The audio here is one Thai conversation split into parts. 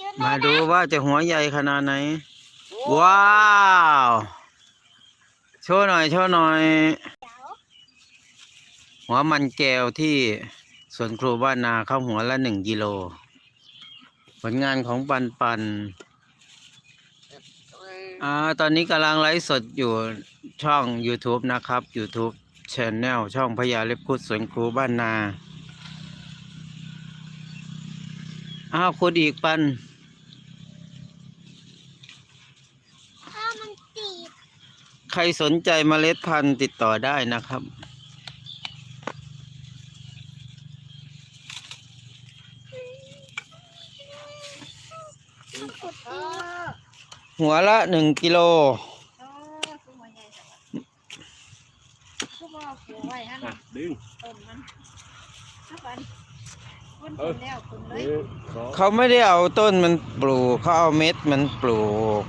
จุดมาดูว่าจะหัวใหญ่ขนาดไหน ว้าว โชว์หน่อย โชว์หน่อย หัวมันแก้วที่สวนครูบ้านนาเข้าหัวละหนึ่งกิโล ผลงานของปันปันอ่าตอนนี้กำลังไลฟ์สดอยู่ช่อง YouTube นะครับ YouTube Channel ช่องพญาเล็บคุดสวนครูบ้านนาอ้าวคุดอีกปัน ถ้ามันตีบ ใครสนใจเมล็ดพันธุ์ติดต่อได้นะครับมันขุดเอตีบอหัวละหนึ่งกิโลเออคือหัวใหญ่จังคือว่าหัวไว้ฮะอะดึงต้นมันถ้าปันคนต้นแล้วคนเลหยนึ่งสองเขาไม่ได้เอาต้นมันปลูก เขาเอาเม็ดมันปลูก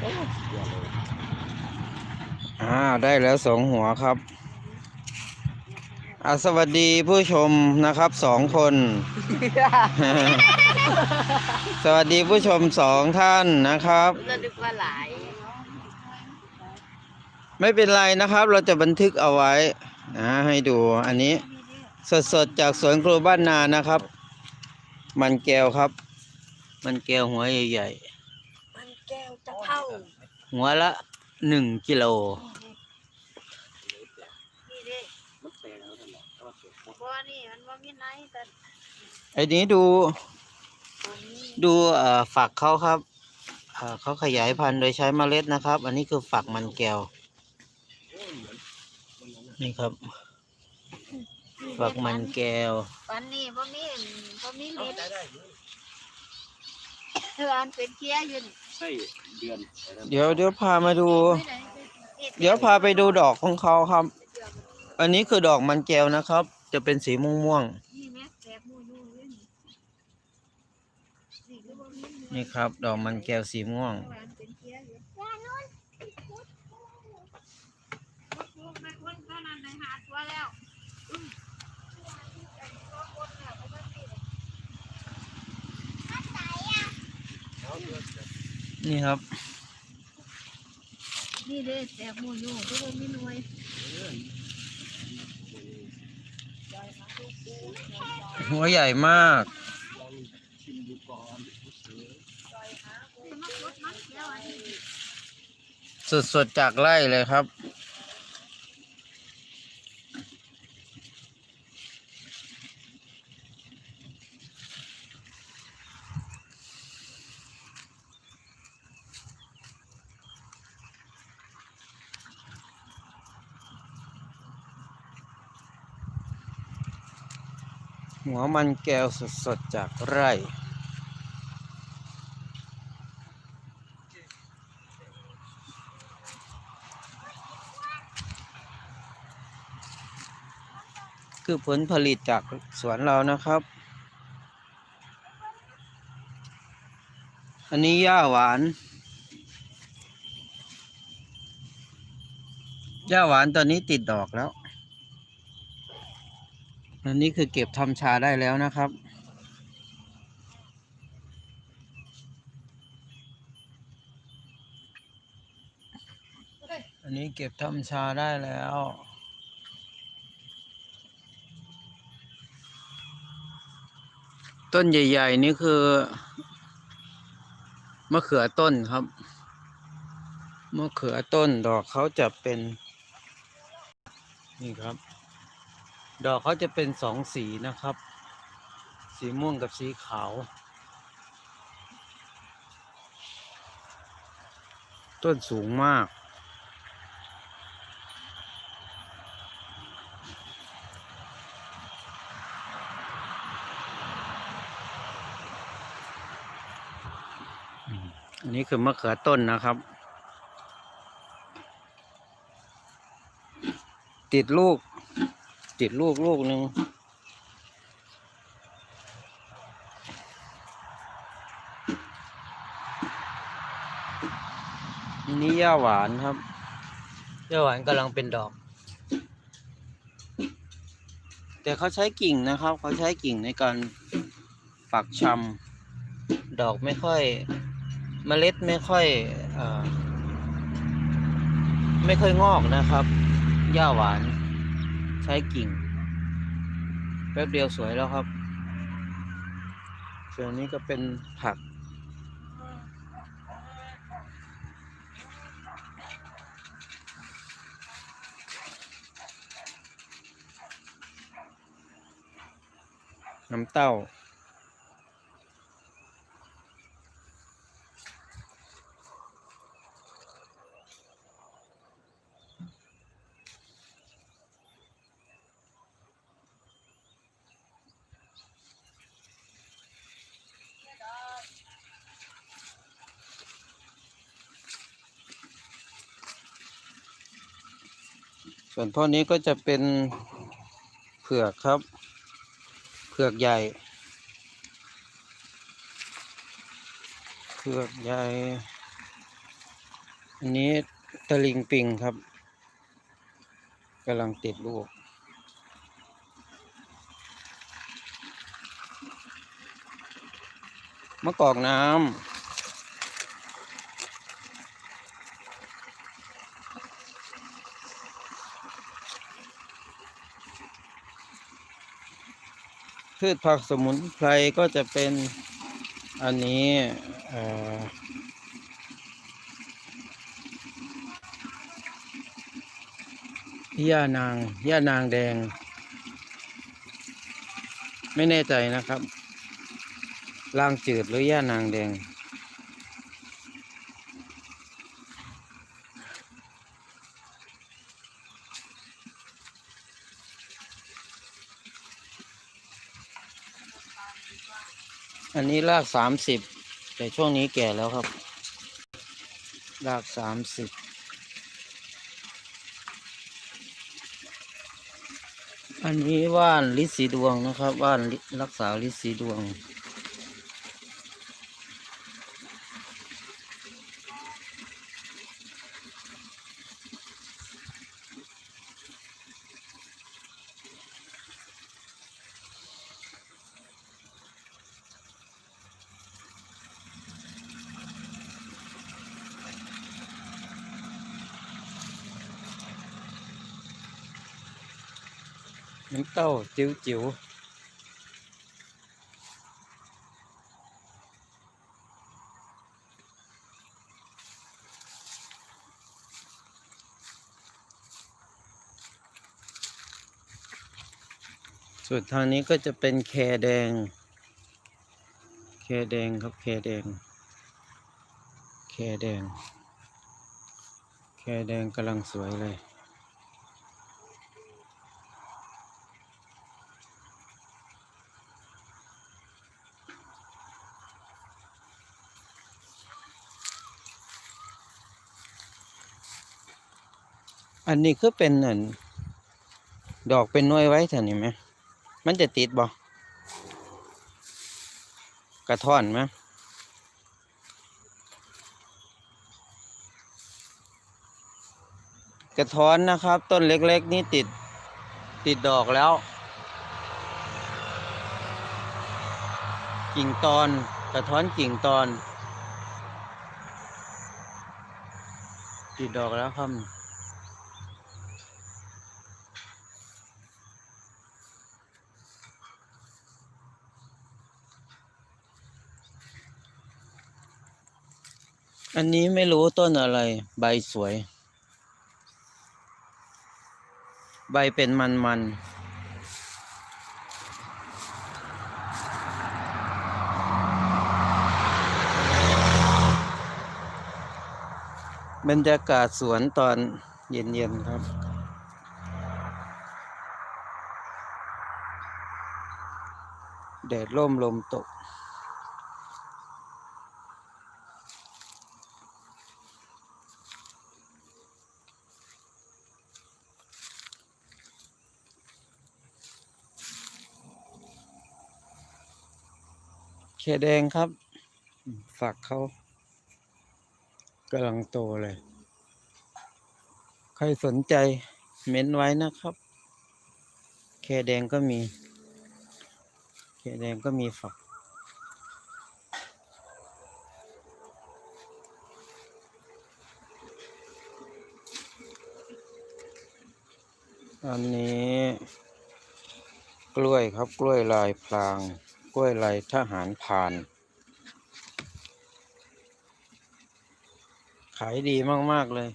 โอ้สุดยอดเลยอ่าได้แล้วสองหัวครับอ่าสวัสดีผู้ชมนะครับสองคน สวัสดีผู้ชมสองท่านนะครับจะดึกว่าหลาย ไม่เป็นไรนะครับ เราจะบันทึกเอาไว้นะให้ดูอันนี้ สดๆจากสวนครูบ้านนานะครับ มันแก้วครับ มันแก้วหัวใหญ่มันแก้วจะเท่าๆหัวละหนึ่งกิโล นี่เด้ มันแตกแล้วนั่นแหละแต่ว่าเก็บหมด บ่นี่มันบ่มีไหนแต่ ไอ้นี้ดูตัวนี้ดูเอ่อฝักเขาครับเอ่อเขาขยายพันธุ์โดยใช้เมล็ดนะครับ อันนี้คือฝักมันแก้ว นี่ครับ ฝักมันแก้วปันนี่บ่มีบ่มีเม็ดเธออันเป็นเคี้ยอยู่นี่ใช่เดือนไปแล้วเดี๋ยวเดี๋ยวพามาดูไม่ไหนเฮ็ดเดี๋ยวพาไปดูดอกของเขาครับ อันนี้คือดอกมันแก้วนะครับ จะเป็นสีม่วงนี่แม่แตกหมู่อยู่อยู่นี่นี่คือบ่มีห น่วยๆนี่ครับ ดอกมันแก้วสีม่วงเธออันเป็นเคี้ยอยู่ยานุ่นมันคนเท่านั้นได้หาตัวแล้วมาใส่อะนี่ครับ นี่เด้แตกหมูอยู่ทุกคนมีหน่วยหัวใหญ่มาก ชิมดูก่อน มันรถมันเกี่ยวอันนี้ สดๆจากไร่เลยครับ หัวมันแก้วสดๆจากไร่ คือผลผลิตจากสวนเรานะครับ อันนี้หญ้าหวานหญ้าหวานตอนนี้ติดดอกแล้ว อันนี้คือเก็บทำชาได้แล้วนะครับอันนี้เก็บทำชาได้แล้ว ต้นใหญ่ ๆ นี่คือ มะเขือต้นครับ มะเขือต้นดอกเขาจะเป็น นี่ครับ ดอกเขาจะเป็นสองสีนะครับ สีม่วงกับสีขาว ต้นสูงมาก อันนี้คือมะเขือต้นนะครับ ติดลูก ติดลูกลูกหนึ่งอันนี้ย่าหวานครับย่าหวานกำลังเป็นดอก แต่เขาใช้กิ่งนะครับ เขาใช้กิ่งในการปักชำดอกไม่ค่อย เมล็ดไม่ค่อยอไม่ค่อยงอกนะครับ หญ้าหวานใช้กิ่ง แป๊บเดียวสวยแล้วครับ ส่วนนี้ก็เป็นผัก น้ำเต้า ส่วนพวกนี้ก็จะเป็นเผือกครับ เผือกใหญ่ เผือกใหญ่ อันนี้ตะลิงปิงครับกำลังติดลูกมะกอกน้ำ พืชผักสมุนไพรก็จะเป็นอันนี้เอ่อย่านางย่านางแดง ไม่แน่ใจนะครับล่างจืดหรือย่านางแดง อันนี้รากสามสิบแต่ช่วงนี้แก่แล้วครับ รากสามสิบอันนี้ว่านลิสีดวงนะครับ ว่านรักษาลิสีดวง น้ำเต้าจิ๋วจิ๋วส่วนทางนี้ก็จะเป็นแคแดง แคแดงครับ แคแดง แคแดง แคแดงกำลังสวยเลย อันนี้คือเป็นอันดอกเป็นน่วยไว้เท่านี้ไหมมันจะติดบ่กระท่อนไหมกระท้อนนะครับ ต้นเล็กๆ นี่ติดติดดอกแล้ว กิ่งตอนกระท้อนกิ่งตอน ติดดอกแล้วครับ อันนี้ไม่รู้ต้นอะไร ใบสวย ใบเป็นมันมันบรรยากาศสวนตอนเย็น ๆ ครับ แดดร่มลมตก แดงครับ ฝักเขากำลังโตเลย ใครสนใจเม้นไว้นะครับ แค่แดงก็มี แค่แดงก็มีฝัก อันนี้ กล้วยครับกล้วยลายพลาง กล้วยลายทหารผ่าน ขายดีมาก ๆ เลย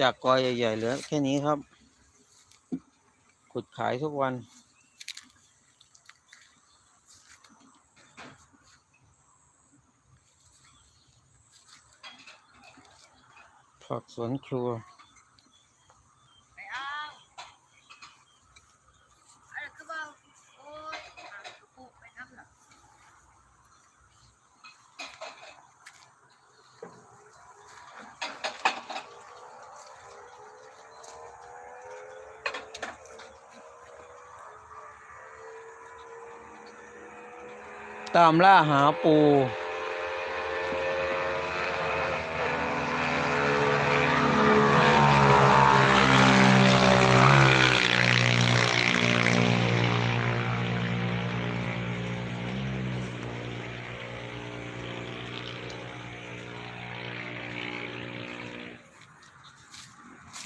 จากกอใหญ่ ๆ เหลือ แค่นี้ครับ ขุดขายทุกวัน ผักสวนครัว ไปเอาอะไรก็บอกโอ้ยหางกระปุกไปน้ำหลัก ตามล่าหาปู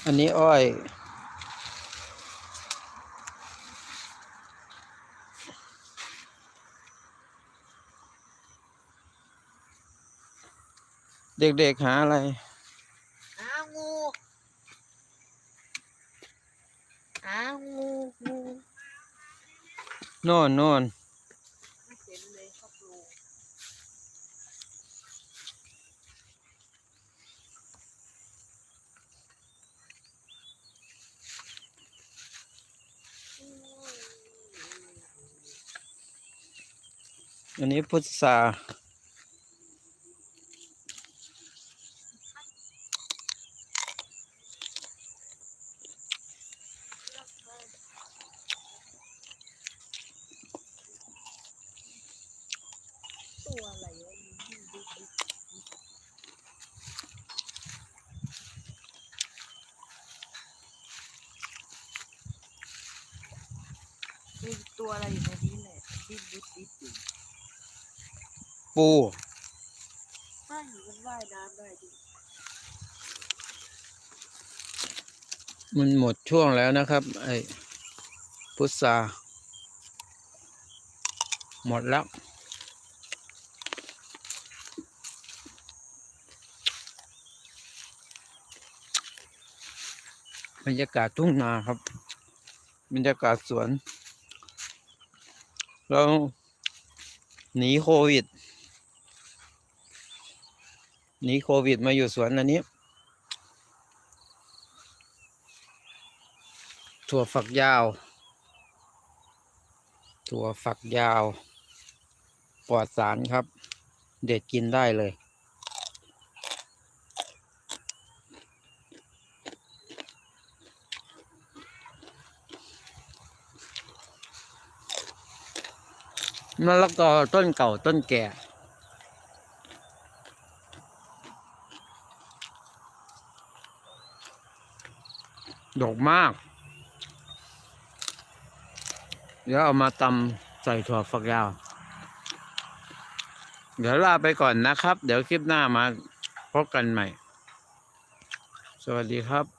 อันนี้อ้อย เด็กๆหาอะไรหางูหางูงูโน่นโน่นไม่เห็นเลยเขาปลูกอันนี้พุทรา ตัวอะไรวะมันดูดิมี ตัวอะไรอยู่ในนี้แหละดิ้นดิดดิดอยู่ปูถ้าอยู่มันว่ายน้ำได้ดิมันหมดช่วงแล้วนะครับ ไอ้พุทราหมดแล้ว บรรยากาศทุ่งนาครับ บรรยากาศสวน เราหนีโควิดหนีโควิดมาอยู่สวนอันนี้ ถั่วฝักยาว ถั่วฝักยาว ปลอดสารครับ เด็ดกินได้เลย มะละกอต้นเก่าต้นแก่ ดอกมาก เดี๋ยวเอามาตำใส่ถั่วฝักยาว เดี๋ยวลาไปก่อนนะครับ เดี๋ยวคลิปหน้ามาพบกันใหม่ สวัสดีครับ